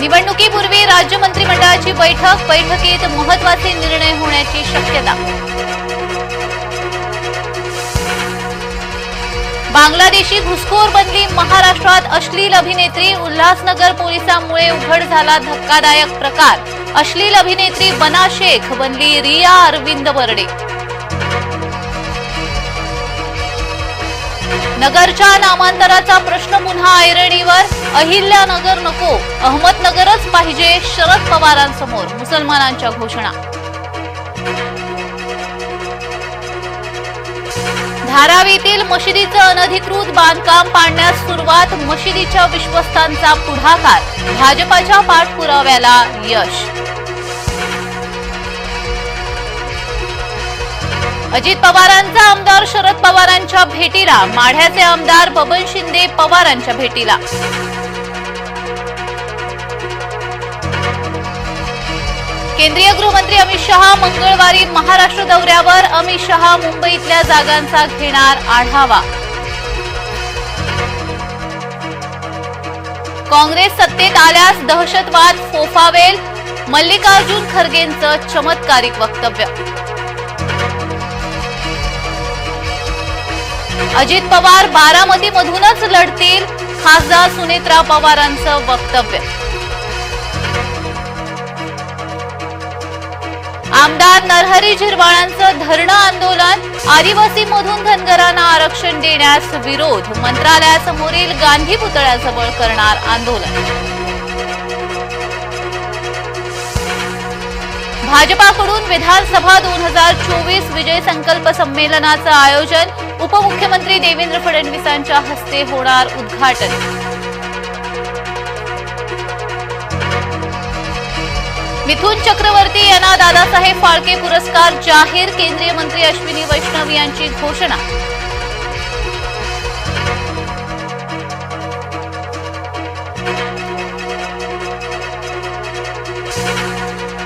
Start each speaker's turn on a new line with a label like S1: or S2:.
S1: निवडणुकीपूर्वी राज्य मंत्रिमंडळाची बैठक बैठकीत महत्त्वाचे निर्णय होण्याची शक्यता. बांगलादेशी घुसखोर बनली महाराष्ट्रात अश्लील अभिनेत्री उल्हासनगर पोलिसांमुळे उघड झाला धक्कादायक प्रकार. अश्लील अभिनेत्री बना शेख बनली रिया अरविंद बर्डे. नगरच्या नामांतराचा प्रश्न पुन्हा ऐरणीवर. अहिल्यानगर नको. अहमदनगरच पाहिजे शरद पवारांसमोर मुसलमानांच्या घोषणा. धारावीतील मशिदीचं अनधिकृत बांधकाम पाडण्यास सुरुवात मशिदीच्या विश्वस्तांचा पुढाकार. भाजपाच्या पाठपुराव्याला यश. अजित पवारांचा आमदार शरद पवारांच्या भेटीला माढ्याचे आमदार बबन शिंदे पवारांच्या भेटीला. केंद्रीय गृहमंत्री अमित शहा मंगळवारी महाराष्ट्र दौऱ्यावर अमित शहा मुंबईतल्या जागांचा घेणार आढावा. काँग्रेस सत्तेत आल्यास दहशतवाद फोफावेल मल्लिकार्जुन खरगेंचं चमत्कारिक वक्तव्य. अजित पवार बारामतीमधूनच लढतील खासदार सुनेत्रा पवारांचं वक्तव्य. आमदार नरहरी झिरवाळांचं धरणं आंदोलन आदिवासीमधून धनगरांना आरक्षण देण्यास विरोध मंत्रालयासमोरील गांधी पुतळ्याजवळ करणार आंदोलन. भाजपाकडून विधानसभा दोन हजार चोवीस विजय संकल्प संमेलनाचं आयोजन उपमुख्यमंत्री देवेंद्र फडणवीसांच्या हस्ते होणार उद्घाटन. मिथुन चक्रवर्ती यांना दादासाहेब फाळके पुरस्कार जाहीर केंद्रीय मंत्री अश्विनी वैष्णव यांची घोषणा.